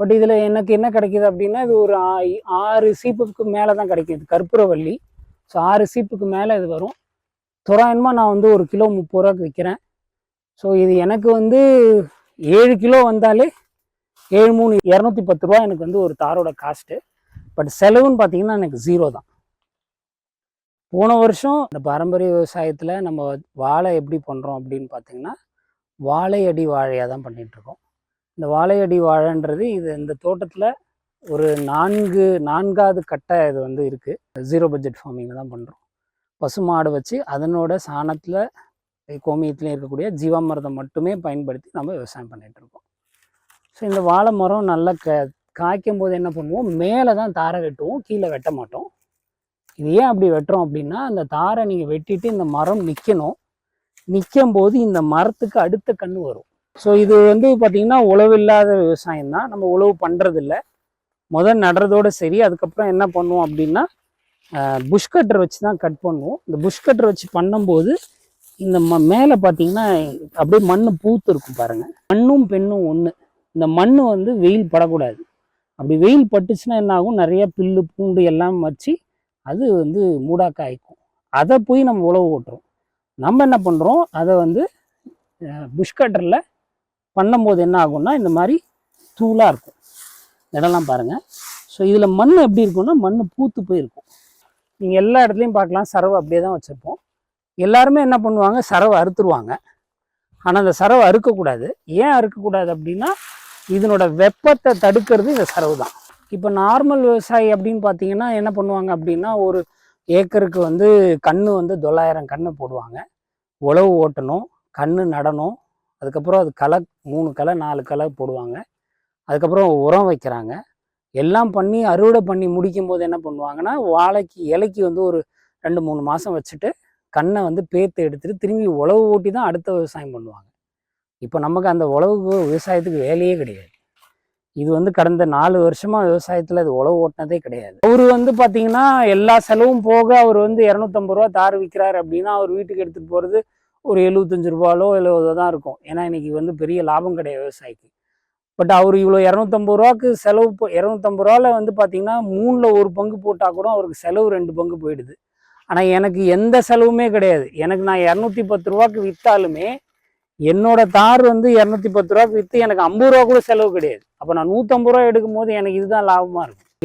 But இதில் எனக்கு என்ன கிடைக்கிது அப்படின்னா இது ஒரு ஆறு சீப்புக்கு மேலே தான் கிடைக்கும் இது கற்பூரவள்ளி. ஸோ ஆறு சீப்புக்கு மேலே இது வரும். தோராயமாக நான் வந்து ஒரு கிலோ முப்பது ரூபாய்க்கு விற்கிறேன் ஸோ இது எனக்கு வந்து ஏழு கிலோ வந்தாலே ஏழு மூணு இரநூத்தி பத்து ரூபா எனக்கு வந்து ஒரு தாரோட காஸ்ட்டு பட் செலவுன்னு பார்த்தீங்கன்னா எனக்கு ஜீரோ தான். போன வருஷம் இந்த பாரம்பரிய விவசாயத்தில் நம்ம வாழை எப்படி பண்ணுறோம் அப்படின்னு பார்த்தீங்கன்னா வாழை அடி வாழையாக தான் பண்ணிகிட்ருக்கோம் இந்த வாழை அடி வாழைன்றது இது இந்த தோட்டத்தில் ஒரு நான்கு நான்காவது கட்டை இது வந்து இருக்குது ஜீரோ பட்ஜெட் ஃபார்மிங் தான் பண்ணுறோம் பசுமாடு வச்சு அதனோட சாணத்தில் கோமியத்துலேயும் இருக்கக்கூடிய ஜீவாமிர்தம் மட்டுமே பயன்படுத்தி நம்ம விவசாயம் பண்ணிகிட்ருக்கோம் ஸோ இந்த வாழை மரம் நல்லா க காய்க்கும் போது என்ன பண்ணுவோம்? மேலே தான் தாரை வெட்டுவோம் கீழே வெட்ட மாட்டோம். இது ஏன் அப்படி வெட்டுறோம் அப்படின்னா அந்த தாரை நீங்கள் வெட்டிட்டு இந்த மரம் நிற்கணும் நிற்கும் போது இந்த மரத்துக்கு அடுத்த கன்று வரும். ஸோ இது வந்து பார்த்திங்கன்னா உழவு இல்லாத விவசாயம் தான் நம்ம உழவு பண்ணுறதில்ல முதல் நடுறதோட சரி அதுக்கப்புறம் என்ன பண்ணுவோம் அப்படின்னா புஷ் கட்டர் வச்சு தான் கட் பண்ணுவோம். இந்த புஷ் கட்டர் வச்சு பண்ணும்போது இந்த ம மேலே பார்த்தீங்கன்னா அப்படியே மண் பூத்து இருக்கும் பாருங்கள் மண்ணும் பெண்ணும் ஒன்று இந்த மண் வந்து வெயில் படக்கூடாது. அப்படி வெயில் பட்டுச்சுன்னா என்ன ஆகும்? நிறைய பில்லு பூண்டு எல்லாம் வச்சு அது வந்து மூடாக்க ஆயிக்கும். அதை போய் நம்ம உழவு ஓட்டுறோம். நம்ம என்ன பண்ணுறோம் அதை வந்து புஷ் கட்டரில் பண்ணும்போது என்ன ஆகும்னா இந்த மாதிரி தூளாக இருக்கும். இடம்லாம் பாருங்கள் ஸோ இதில் மண் எப்படி இருக்கும்னா மண் பூத்து போயிருக்கும். நீங்கள் எல்லா இடத்துலையும் பார்க்கலாம் சரவை அப்படியே தான் வச்சுருப்போம். எல்லாருமே என்ன பண்ணுவாங்க சரவை அறுத்துருவாங்க. ஆனால் அந்த சரவை அறுக்கக்கூடாது. ஏன் அறுக்கக்கூடாது அப்படின்னா இதனோட வெப்பத்தை தடுக்கிறது இந்த சரவு தான். இப்போ நார்மல் விவசாயி அப்படின்னு பார்த்தீங்கன்னா என்ன பண்ணுவாங்க அப்படின்னா ஒரு ஏக்கருக்கு வந்து கன்று வந்து தொள்ளாயிரம் கன்று போடுவாங்க. உழவு ஓட்டணும் கன்று நடணும் அதுக்கப்புறம் அது களை மூணு களை நாலு களை போடுவாங்க. அதுக்கப்புறம் உரம் வைக்கிறாங்க. எல்லாம் பண்ணி அறுவடை பண்ணி முடிக்கும் போது என்ன பண்ணுவாங்கன்னா வாழைக்கு இலைக்கு வந்து ஒரு ரெண்டு மூணு மாதம் வச்சுட்டு கண்ணை வந்து பேத்து எடுத்துட்டு திரும்பி உழவு ஓட்டி தான் அடுத்த விவசாயம் பண்ணுவாங்க. இப்போ நமக்கு அந்த உழவுக்கு விவசாயத்துக்கு வேலையே கிடையாது. இது வந்து கடந்த நாலு வருஷமா விவசாயத்தில் அது உழவு ஓட்டினதே கிடையாது. அவர் வந்து பார்த்தீங்கன்னா எல்லா செலவும் போக அவர் வந்து இரநூத்தம்பது ரூபா தார் விற்கிறாரு அப்படின்னா அவர் வீட்டுக்கு எடுத்துகிட்டு போகிறது ஒரு எழுபத்தஞ்சு ரூபாலோ எழுபதோ தான் இருக்கும். ஏன்னா இன்றைக்கி வந்து பெரிய லாபம் கிடையாது விவசாயிக்கு. பட் அவர் இவ்வளோ இரநூத்தம்பது ரூபாக்கு செலவு இரநூத்தம்பது ரூபாவில் வந்து பார்த்திங்கன்னா மூணில் ஒரு பங்கு போட்டால் கூட அவருக்கு செலவு ரெண்டு பங்கு போயிடுது. ஆனால் எனக்கு எந்த செலவுமே கிடையாது. எனக்கு நான் இரநூத்தி பத்து ரூபாய்க்கு விற்றாலுமே என்னோட தார் வந்து இரநூத்தி பத்து ரூபாக்கு விற்று எனக்கு ஐம்பது ரூபா கூட செலவு கிடையாது. அப்போ நான் நூற்றம்பது ரூபா எடுக்கும் போது எனக்கு இதுதான் லாபமாக இருக்கும்.